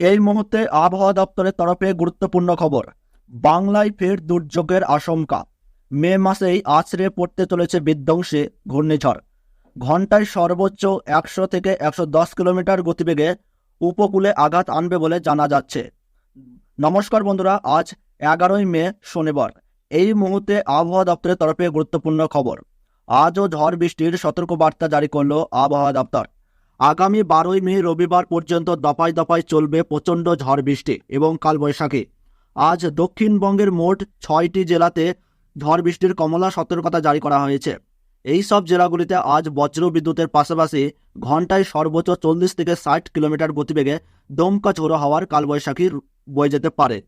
এই মুহূর্তে আবহাওয়া দপ্তরের তরফে গুরুত্বপূর্ণ খবর। বাংলায় ফের দুর্যোগের আশঙ্কা। মে মাসেই আছড়ে পড়তে চলেছে বিধ্বংসী ঘূর্ণিঝড়। ঘন্টায় সর্বোচ্চ একশো থেকে একশো দশ কিলোমিটার গতিবেগে উপকূলে আঘাত আনবে বলে জানা যাচ্ছে। নমস্কার বন্ধুরা, আজ এগারোই মে, শনিবার। এই মুহূর্তে আবহাওয়া দপ্তরের তরফে গুরুত্বপূর্ণ খবর। আজও ঝড় বৃষ্টির সতর্কবার্তা জারি করল আবহাওয়া দপ্তর। আগামী বারোই মে রবিবার পর্যন্ত দফায় দফায় চলবে প্রচণ্ড ঝড় বৃষ্টি এবং কালবৈশাখী। আজ দক্ষিণবঙ্গের মোট ছয়টি জেলাতে ঝড় বৃষ্টির কমলা সতর্কতা জারি করা হয়েছে। এই সব জেলাগুলিতে আজ বজ্র বিদ্যুতের পাশাপাশি ঘন্টায় সর্বোচ্চ চল্লিশ থেকে ষাট কিলোমিটার গতিবেগে দমকা ঝোড়ো হওয়ার কালবৈশাখী বয়ে যেতে পারে।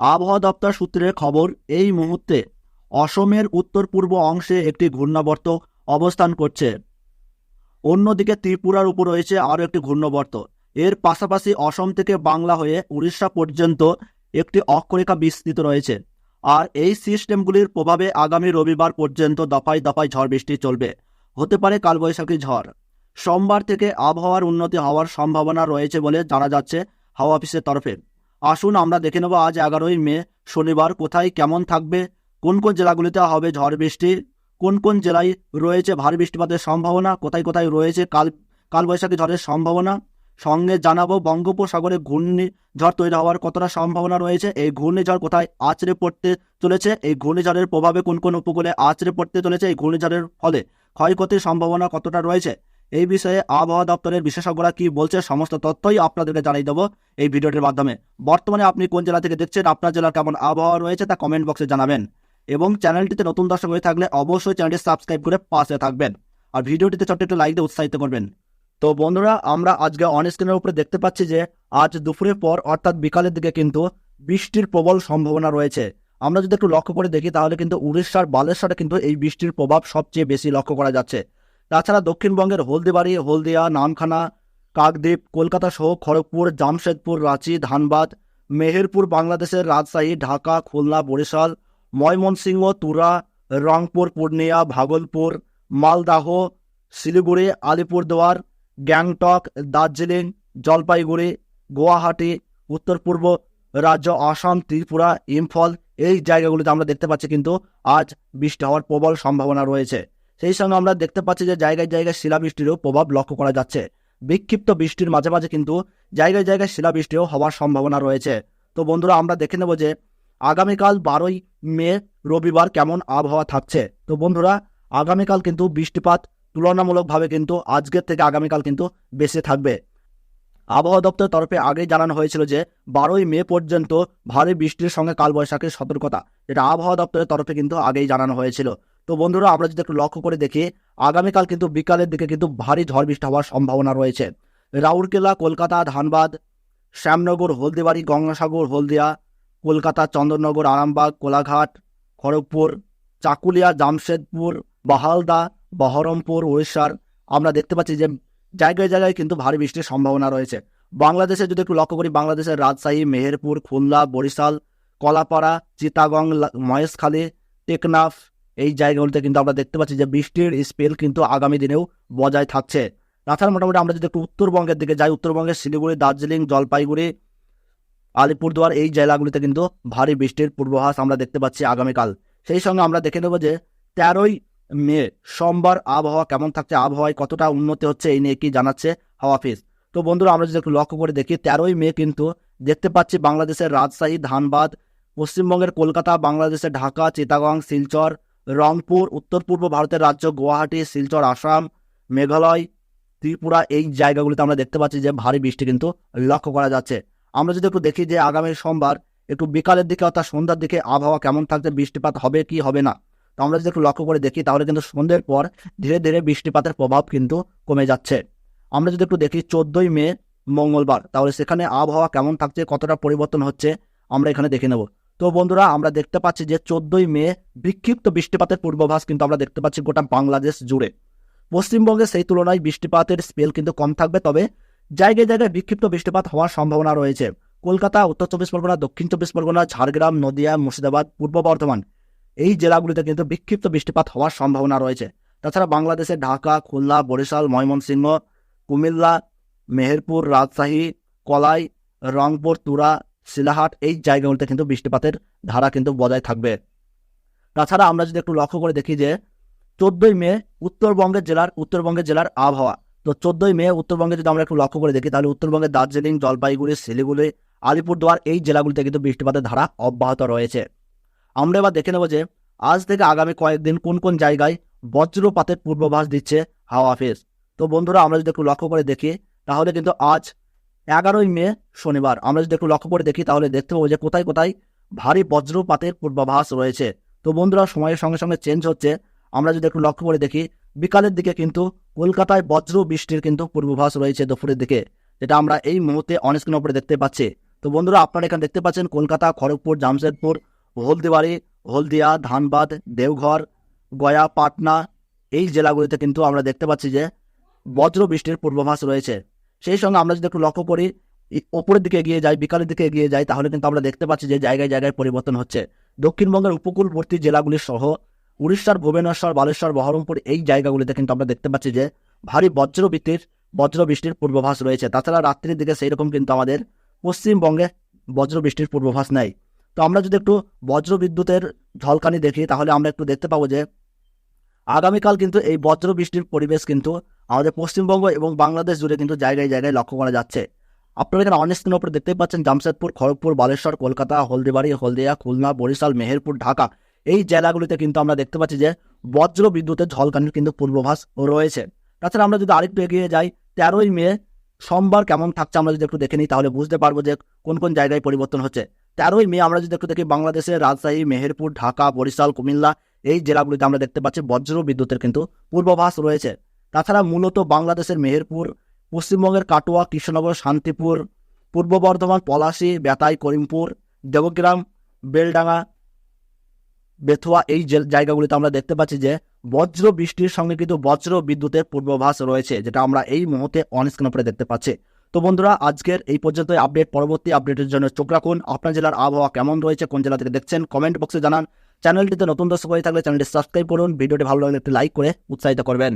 আবহাওয়া দপ্তর সূত্রের খবর, এই মুহূর্তে অসমের উত্তর পূর্ব অংশে একটি ঘূর্ণাবর্ত অবস্থান করছে। অন্যদিকে ত্রিপুরার উপর রয়েছে আরও একটি ঘূর্ণবর্ত। এর পাশাপাশি অসম থেকে বাংলা হয়ে উড়িষ্যা পর্যন্ত একটি অক্ষরেখা বিস্তৃত রয়েছে। আর এই সিস্টেমগুলির প্রভাবে আগামী রবিবার পর্যন্ত দফায় দফায় ঝড় বৃষ্টি চলবে। হতে পারে কালবৈশাখী ঝড়। সোমবার থেকে আবহাওয়ার উন্নতি হওয়ার সম্ভাবনা রয়েছে বলে জানা যাচ্ছে হাওয়া অফিসের তরফে। আসুন আমরা দেখে নেব আজ এগারোই মে, শনিবার কোথায় কেমন থাকবে, কোন কোন জেলাগুলিতে হবে ঝড় বৃষ্টি কোন কোন জেলায় রয়েছে ভারী বৃষ্টিপাতের সম্ভাবনা, কোথায় কোথায় রয়েছে কাল, কালবৈশাখী ঝড়ের সম্ভাবনা? সঙ্গে জানাব, বঙ্গোপসাগরে ঘূর্ণিঝড় তৈরি হওয়ার কতটা সম্ভাবনা রয়েছে? এই ঘূর্ণিঝড় কোথায় আছড়ে পড়তে চলেছে? এই ঘূর্ণিঝড়ের প্রভাবে কোন কোন উপকূলে আছড়ে পড়তে চলেছে? এই ঘূর্ণিঝড়ের ফলে ক্ষয়ক্ষতির সম্ভাবনা কতটা রয়েছে? এই বিষয়ে আবহাওয়া দপ্তরের বিশেষজ্ঞরা কি বলছে, সমস্ত তথ্যই আপনাদেরকে জানিয়ে দেবো এই ভিডিওটির মাধ্যমে। বর্তমানে আপনি কোন জেলা থেকে দেখছেন, আপনার জেলার কেমন আবহাওয়া রয়েছে তা কমেন্ট বক্সে জানাবেন। এবং চ্যানেলটিতে নতুন দর্শক হয়ে থাকলে অবশ্যই চ্যানেলটি সাবস্ক্রাইব করে পাশে থাকবেন। আর ভিডিওটিতে ছোট্ট একটু লাইক দিয়ে উৎসাহিত করবেন। তো বন্ধুরা, আমরা আজকে অন স্ক্রিনের উপরে দেখতে পাচ্ছি যে আজ দুপুরের পর, অর্থাৎ বিকালের দিকে কিন্তু বৃষ্টির প্রবল সম্ভাবনা রয়েছে। আমরা যদি একটু লক্ষ্য করে দেখি, তাহলে কিন্তু উড়িষ্যার বালেশ্বরে কিন্তু এই বৃষ্টির প্রভাব সবচেয়ে বেশি লক্ষ্য করা যাচ্ছে। তাছাড়া দক্ষিণবঙ্গের হলদিবাড়ি, হলদিয়া, নামখানা, কাকদ্বীপ, কলকাতা সহ খড়গপুর, জামশেদপুর, রাঁচি, ধানবাদ, মেহেরপুর, বাংলাদেশের রাজশাহী, ঢাকা, খুলনা, বরিশাল ময়মনসিংহ, তুরা, রংপুর, পূর্ণিয়া, ভাগলপুর, মালদাহ, শিলিগুড়ি, আলিপুরদুয়ার, গ্যাংটক, দার্জিলিং, জলপাইগুড়ি, গুয়াহাটি, উত্তর পূর্ব রাজ্য, আসাম, ত্রিপুরা, ইম্ফল এই জায়গাগুলিতে আমরা দেখতে পাচ্ছি কিন্তু আজ বৃষ্টি হওয়ার প্রবল সম্ভাবনা রয়েছে। সেই সঙ্গে আমরা দেখতে পাচ্ছি যে জায়গায় জায়গায় শিলাবৃষ্টিরও প্রভাব লক্ষ্য করা যাচ্ছে। বিক্ষিপ্ত বৃষ্টির মাঝে মাঝে কিন্তু জায়গায় জায়গায় শিলাবৃষ্টিও হওয়ার সম্ভাবনা রয়েছে। তো বন্ধুরা, আমরা দেখে নেব যে আগামীকাল বারোই মে, রবিবার কেমন আবহাওয়া থাকছে? তো বন্ধুরা, আগামীকাল কিন্তু বৃষ্টিপাত তুলনামূলকভাবে কিন্তু আজকের থেকে আগামীকাল কিন্তু বেশি থাকবে। আবহাওয়া দপ্তরের তরফে আগেই জানানো হয়েছিল যে, বারোই মে পর্যন্ত ভারী বৃষ্টির সঙ্গে কালবৈশাখীর সতর্কতা। এটা আবহাওয়া দপ্তরের তরফে কিন্তু আগেই জানানো হয়েছিল। তো বন্ধুরা, আমরা যদি একটু লক্ষ্য করে দেখি, আগামীকাল কিন্তু বিকালের দিকে কিন্তু ভারী ঝড় বৃষ্টি হওয়ার সম্ভাবনা রয়েছে। রাউরকেলা, কলকাতা, ধানবাদ, শ্যামনগর, হলদিবাড়ি, গঙ্গাসাগর, হলদিয়া কলকাতা চন্দননগর আরামবাগ, কোলাঘাট, খড়গপুর, চাকুলিয়া, জামশেদপুর, বাহালদা, বহরমপুর উড়িষ্যার আমরা দেখতে পাচ্ছি যে জায়গায় জায়গায় কিন্তু ভারী বৃষ্টির সম্ভাবনা রয়েছে। বাংলাদেশে যদি একটু লক্ষ্য করি, বাংলাদেশের রাজশাহী, মেহেরপুর, খুলনা, বরিশাল, কলাপাড়া চিতাগং মহেশখালী, টেকনাফ এই জায়গাগুলিতে কিন্তু আমরা দেখতে পাচ্ছি যে বৃষ্টির স্পেল কিন্তু আগামী দিনেও বজায় থাকছে। তাছাড়া মোটামুটি আমরা যদি একটু উত্তরবঙ্গের দিকে যাই, উত্তরবঙ্গের শিলিগুড়ি, দার্জিলিং, জলপাইগুড়ি আলিপুরদুয়ার এই জেলাগুলিতে কিন্তু ভারী বৃষ্টির পূর্বাভাস আমরা দেখতে পাচ্ছি আগামীকাল। সেই সঙ্গে আমরা দেখে নেব যে তেরোই মে সোমবার আবহাওয়া কেমন থাকছে, আবহাওয়ায় কতটা উন্নতি হচ্ছে এই নিয়ে কি জানাচ্ছে হাওয়া অফিস। তো বন্ধুরা, আমরা যদি একটু লক্ষ্য করে দেখি, তেরোই মে কিন্তু দেখতে পাচ্ছি বাংলাদেশের রাজশাহী, ধানবাদ, পশ্চিমবঙ্গের কলকাতা, বাংলাদেশের ঢাকা চিতাগং শিলচর, রংপুর উত্তর পূর্ব ভারতের রাজ্য গুয়াহাটি, শিলচর, আসাম, মেঘালয়, ত্রিপুরা এই জায়গাগুলিতে আমরা দেখতে পাচ্ছি যে ভারী বৃষ্টি কিন্তু লক্ষ্য করা যাচ্ছে। আমরা যদি একটু দেখি যে আগামী সোমবার একটু বিকালের দিকে অর্থাৎ সন্ধ্যার দিকে আবহাওয়া কেমন থাকছে, বৃষ্টিপাত হবে কি হবে না, তো আমরা যদি একটু লক্ষ্য করে দেখি তাহলে কিন্তু সন্ধ্যের পর ধীরে ধীরে বৃষ্টিপাতের প্রভাব কিন্তু কমে যাচ্ছে। আমরা যদি একটু দেখি চোদ্দই মে, মঙ্গলবার, তাহলে সেখানে আবহাওয়া কেমন থাকছে, কতটা পরিবর্তন হচ্ছে, আমরা এখানে দেখে নেব। তো বন্ধুরা, আমরা দেখতে পাচ্ছি যে চোদ্দই মে বিক্ষিপ্ত বৃষ্টিপাতের পূর্বাভাস কিন্তু আমরা দেখতে পাচ্ছি গোটা বাংলাদেশ জুড়ে। পশ্চিমবঙ্গে সেই তুলনায় বৃষ্টিপাতের স্পেল কিন্তু কম থাকবে, তবে জায়গায় জায়গায় বিক্ষিপ্ত বৃষ্টিপাত হওয়ার সম্ভাবনা রয়েছে। কলকাতা, উত্তর চব্বিশ পরগনা, দক্ষিণ চব্বিশ পরগনা, ঝাড়গ্রাম, নদিয়া, মুর্শিদাবাদ, পূর্ব বর্ধমান, এই জেলাগুলিতে কিন্তু বিক্ষিপ্ত বৃষ্টিপাত হওয়ার সম্ভাবনা রয়েছে। তাছাড়া বাংলাদেশের ঢাকা, খুলনা, বরিশাল, ময়মনসিংহ, কুমিল্লা, মেহেরপুর, রাজশাহী, কলাই, রংপুর, তুরা, শিলাহাট এই জায়গাগুলিতে কিন্তু বৃষ্টিপাতের ধারা কিন্তু বজায় থাকবে। তাছাড়া আমরা যদি একটু লক্ষ্য করে দেখি যে চোদ্দই মে উত্তরবঙ্গের জেলার উত্তরবঙ্গের জেলার আবহাওয়া। তো চোদ্দই মে উত্তরবঙ্গে যদি আমরা একটু লক্ষ্য করে দেখি, তাহলে উত্তরবঙ্গের দার্জিলিং, জলপাইগুড়ি, শিলিগুড়ি, আলিপুরদুয়ার এই জেলাগুলিতে কিন্তু বৃষ্টিপাতের ধারা অব্যাহত রয়েছে। আমরা এবার দেখে নেব যে আজ থেকে আগামী কয়েকদিন কোন কোন জায়গায় বজ্রপাতের পূর্বাভাস দিচ্ছে হাওয়া অফিস। তো বন্ধুরা, আমরা যদি একটু লক্ষ্য করে দেখি, তাহলে কিন্তু আজ এগারোই মে শনিবার, আমরা যদি একটু লক্ষ্য করে দেখি, তাহলে দেখতে পাবো যে কোথায় কোথায় ভারী বজ্রপাতের পূর্বাভাস রয়েছে। তো বন্ধুরা, সময়ের সঙ্গে সঙ্গে চেঞ্জ হচ্ছে। আমরা যদি একটু লক্ষ্য করে দেখি বিকালের দিকে কিন্তু কলকাতায় বজ্র বৃষ্টির কিন্তু পূর্বাভাস রয়েছে দুপুরের দিকে, যেটা আমরা এই মুহূর্তে অনস্ক্রিন উপরে দেখতে পাচ্ছি। তো বন্ধুরা, আপনারা এখানে দেখতে পাচ্ছেন কলকাতা, খড়গপুর, জামশেদপুর, হলদিবাড়ি, হলদিয়া, ধানবাদ, দেওঘর, গয়া, পাটনা, এই জেলাগুলিতে কিন্তু আমরা দেখতে পাচ্ছি যে বজ্র বৃষ্টির পূর্বাভাস রয়েছে। সেই সঙ্গে আমরা যদি একটু লক্ষ্য করি ওপরের দিকে এগিয়ে যাই, বিকালের দিকে এগিয়ে যাই, তাহলে কিন্তু আমরা দেখতে পাচ্ছি যে জায়গায় জায়গায় পরিবর্তন হচ্ছে। দক্ষিণবঙ্গের উপকূলবর্তী জেলাগুলি সহ উড়িষ্যার ভুবনেশ্বর, বালেশ্বর, বহরমপুর এই জায়গাগুলিতে কিন্তু আমরা দেখতে পাচ্ছি যে ভারী বজ্রবৃষ্টির বজ্রবৃষ্টির পূর্বাভাস রয়েছে। তাছাড়া রাত্রির দিকে সেই রকম কিন্তু আমাদের পশ্চিমবঙ্গে বজ্রবৃষ্টির পূর্বাভাস নেই। তো আমরা যদি একটু বজ্রবিদ্যুতের ঝলকানি দেখি, তাহলে আমরা একটু দেখতে পাবো যে আগামীকাল কিন্তু এই বজ্র বৃষ্টির পরিবেশ কিন্তু আমাদের পশ্চিমবঙ্গ এবং বাংলাদেশ জুড়ে কিন্তু জায়গায় জায়গায় লক্ষ্য করা যাচ্ছে। আপনারা এখানে অনেক স্ক্রিনের উপরে দেখতেই পাচ্ছেন জামশেদপুর, খড়গপুর, বালেশ্বর, কলকাতা, হলদিবাড়ি, হলদিয়া, খুলনা, বরিশাল, মেহেরপুর, ঢাকা। এই জেলাগুলিতে কিন্তু আমরা দেখতে পাচ্ছি যে বজ্র বিদ্যুতের ঝলকানির কিন্তু পূর্বাভাস রয়েছে। তাছাড়া আমরা যদি আরেকটু এগিয়ে যাই, তেরোই মে সোমবার কেমন থাকছে আমরা যদি একটু দেখে নিই, তাহলে বুঝতে পারব যে কোন কোন জায়গায় পরিবর্তন হচ্ছে। তেরোই মে আমরা যদি একটু দেখি, বাংলাদেশের রাজশাহী, মেহেরপুর, ঢাকা, বরিশাল, কুমিল্লা, এই জেলাগুলিতে আমরা দেখতে পাচ্ছি বজ্র বিদ্যুতের কিন্তু পূর্বাভাস রয়েছে। তাছাড়া মূলত বাংলাদেশের মেহেরপুর, পশ্চিমবঙ্গের কাটোয়া, কৃষ্ণনগর, শান্তিপুর, পূর্ব বর্ধমান, পলাশী, বেতাই, করিমপুর, দেবগ্রাম, বেলডাঙ্গা বেথুয়া এই জায়গাগুলিতে আমরা দেখতে পাচ্ছি যে বজ্র বৃষ্টির সঙ্গে কিন্তু বজ্র বিদ্যুতের পূর্বাভাস রয়েছে, যেটা আমরা এই মুহূর্তে অনস্ক্রিন উপরে দেখতে পাচ্ছি। তো বন্ধুরা, আজকের এই পর্যন্ত আপডেট পরবর্তী আপডেটের জন্য চোখ রাখুন। আপনার জেলার আবহাওয়া কেমন রয়েছে, কোন জেলা থেকে দেখছেন কমেন্ট বক্সে জানান। চ্যানেলটিতে নতুন দর্শক হয়ে থাকলে চ্যানেলটি সাবস্ক্রাইব করুন। ভিডিওটি ভালো লাগলে একটি লাইক করে উৎসাহিত করবেন।